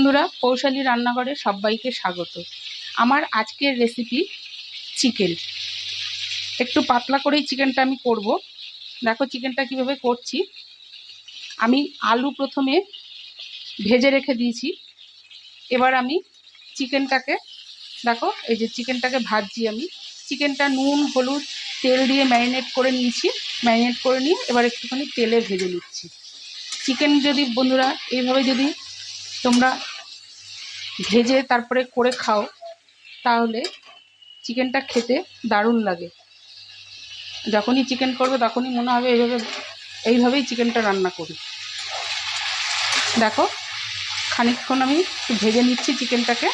বন্ধুরা, কৌশালী রান্নাঘরে সবাইকে স্বাগত। আমার আজকের রেসিপি চিকেন একটু পাতলা করেই চিকেনটা আমি করব। দেখো চিকেনটা কীভাবে করছি। আমি আলু প্রথমে ভেজে রেখে দিয়েছি। এবার আমি চিকেনটাকে দেখো, এই যে চিকেনটাকে ভাজছি আমি। চিকেনটা নুন, হলুদ, তেল দিয়ে ম্যারিনেট করে নিয়েছি। ম্যারিনেট করে নিয়ে এবার একটুখানি তেলে ভেজে নিচ্ছি। চিকেন যদি বন্ধুরা, এইভাবে যদি তোমরা ভেজে তারপরে করে খাও, তাহলে চিকেনটা খেতে দারুণ লাগে। যখনই চিকেন করবে তখনই মনে হবে এইভাবে, এইভাবেই চিকেনটা রান্না করি। দেখো, খানিকক্ষণ আমি ভেজে নিচ্ছি চিকেনটাকে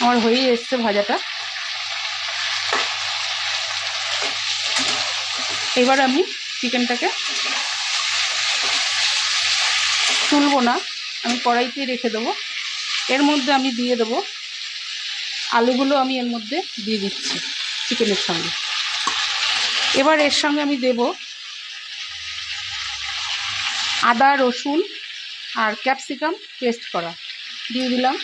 আমার হয়েই এসছে ভাজাটা। এবার আমি চিকেনটাকে তুলবো না। আমি কড়াইতেই রেখে দেবো। এর মধ্যে আমি দিয়ে দেবো আলুগুলো আমি এর মধ্যে দিয়ে দিচ্ছি চিকেনের সঙ্গে। এবার এর সঙ্গে আমি দেব আদা, রসুন আর ক্যাপসিকাম পেস্ট করা। দিয়ে দিলাম।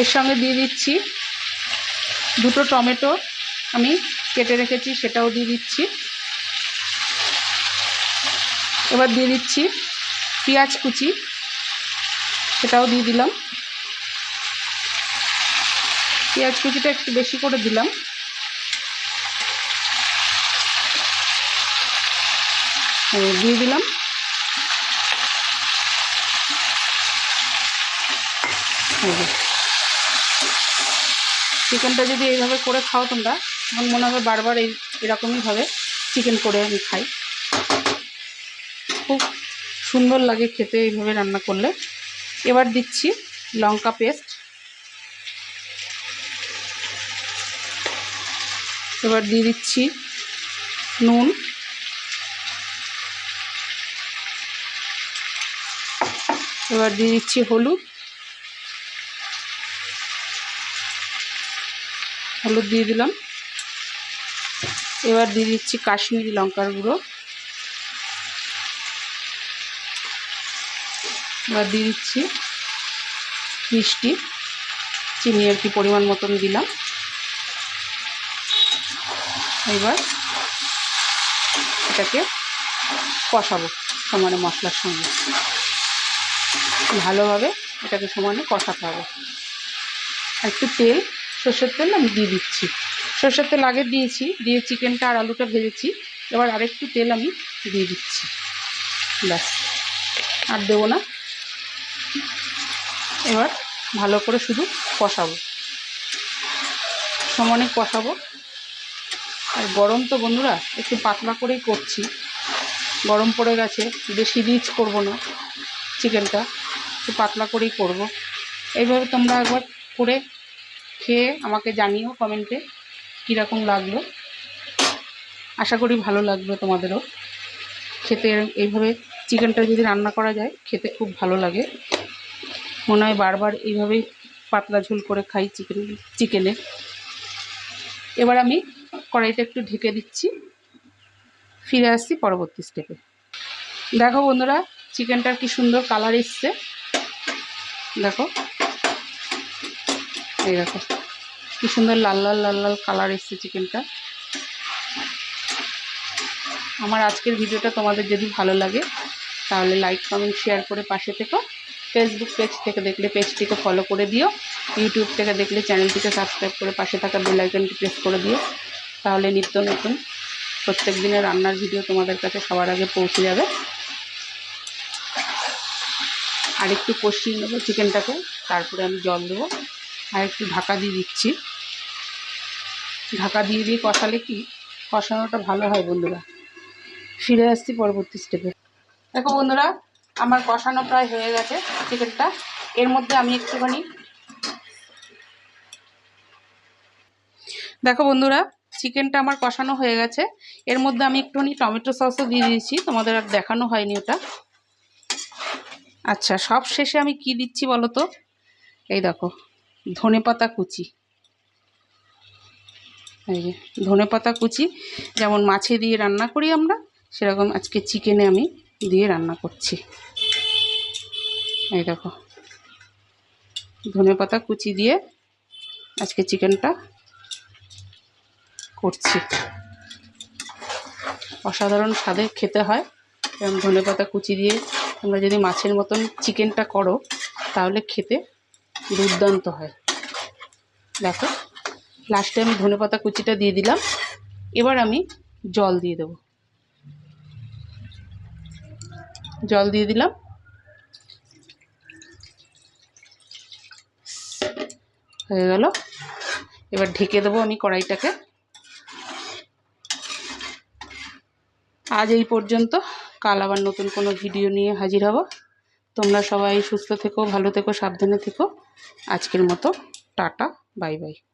এর সঙ্গে দিয়ে দিচ্ছি দুটো টমেটো আমি কেটে রেখেছি, সেটাও দিয়ে দিচ্ছি। এবার দিয়ে দিচ্ছি পেঁয়াজ কুচি, সেটাও দিয়ে দিলাম। পেঁয়াজ কুচিটা একটু বেশি করে দিলাম। দিয়ে দিলাম। চিকেনটা যদি এইভাবে করে খাও তোমরা তখন মনে হবে বারবার এই এরকমইভাবে চিকেন করে আমি খাই। খুব সুন্দর লাগে খেতে এইভাবে রান্না করলে। এবার দিচ্ছি লঙ্কা পেস্ট। এবার দিয়ে দিচ্ছি নুন। এবার দিয়ে দিচ্ছি হলুদ। হলুদ দিয়ে দিলাম। এবার দিয়ে দিচ্ছি কাশ্মীরি লঙ্কার গুঁড়ো। এবার দিয়ে দিচ্ছি মিষ্টি। চিনি আর কি পরিমাণ মতন দিলাম। এবার এটাকে কষাবো সমানে মশলার সঙ্গে। ভালোভাবে এটাকে সমানে কষাতে হবে। একটু তেল, সর্ষের তেল আমি দিয়ে দিচ্ছি। সর্ষের তেল আগে দিয়েছি, দিয়ে চিকেনটা আর আলুটা ভেজেছি। এবার আরেকটু তেল আমি দিয়ে দিচ্ছি। ব্যাস। আর দেবো না। এবার ভালো করে শুধু কষাবো। সমানে কষাবো। আর গরম তো বন্ধুরা, একটু পাতলা করেই করছি। গরম পড়ে গেছে, বেশি রিচ করব না চিকেনটা, একটু পাতলা করেই করব। এইভাবে তোমরা একবার করে খেয়ে আমাকে জানিও কমেন্টে কীরকম লাগল। আশা করি ভালো লাগবে তোমাদেরও। খেতে এইভাবে চিকেনটা যদি রান্না করা যায়, খেতে খুব ভালো লাগে। মনে হয় বারবার এইভাবেই পাতলা ঝোল করে খাই চিকেন, চিকেনে। এবার আমি কড়াইটা একটু ঢেকে দিচ্ছি। ফিরে আসছি পরবর্তী স্টেপে দেখো বন্ধুরা, চিকেনটার কি সুন্দর কালার এসছে। দেখো। এই দেখো, কি সুন্দর লাল লাল লাল লাল কালার এসছে চিকেনটা। আমার আজকের ভিডিওটা তোমাদের যদি ভালো লাগে তাহলে লাইক কমেন্ট শেয়ার করে পাশে থেকো। ফেসবুক পেজ থেকে দেখলে পেজটিকে ফলো করে দিও। ইউটিউব থেকে দেখলে চ্যানেলটিকে সাবস্ক্রাইব করে পাশে থাকা বেল আইকনটি প্রেস করে দিও। তাহলে নিত্য নতুন প্রত্যেক দিনের রান্নার ভিডিও তোমাদের কাছে সবার আগে পৌঁছে যাবে। আর একটু কষিয়ে নেব চিকেনটাকে তারপরে আমি জল দেবো। আর একটু ঢাকা দিয়ে দিচ্ছি। ঢাকা দিয়ে দিয়ে কষালে কি? কষানোটা ভালো হয় বন্ধুরা। ফিরে আসছি পরবর্তী স্টেপে দেখো বন্ধুরা, আমার কষানো প্রায় হয়ে গেছে চিকেনটা। এর মধ্যে আমি একটুখানি দেখো বন্ধুরা, চিকেনটা আমার কষানো হয়ে গেছে। এর মধ্যে আমি একটুখানি টমেটো সসও দিয়ে দিয়েছি, তোমাদের আর দেখানো হয়নি ওটা। আচ্ছা সব শেষে আমি কি দিচ্ছি বলো তো? এই দেখো, ধনে পাতা কুচি। এই যে, ধনে পাতা কুচি, যেমন মাছে দিয়ে রান্না করি আমরা, সেরকম আজকে চিকেনে আমি দিয়ে রান্না করছি। এই দেখো। ধনে পাতা কুচি দিয়ে আজকে চিকেনটা করছি। অসাধারণ স্বাদে খেতে হয়। এরকম ধনে পাতা কুচি দিয়ে তোমরা যদি মাছের মতন চিকেনটা করো, তাহলে খেতে দুর্দান্ত হয়। দেখো লাস্টে আমি ধনে পাতা কুচিটা দিয়ে দিলাম। এবার আমি জল দিয়ে দেবো। জল দিয়ে দিলাম। হয়ে গেল। এবার ঢেকে দেবো আমি কড়াইটাকে। আজ এই পর্যন্ত। কাল আবার নতুন কোনো ভিডিও নিয়ে হাজির হব। তোমরা সবাই সুস্থ থেকো, ভালো থেকো, সাবধানে থেকো। আজকের মতো টাটা, বাই বাই।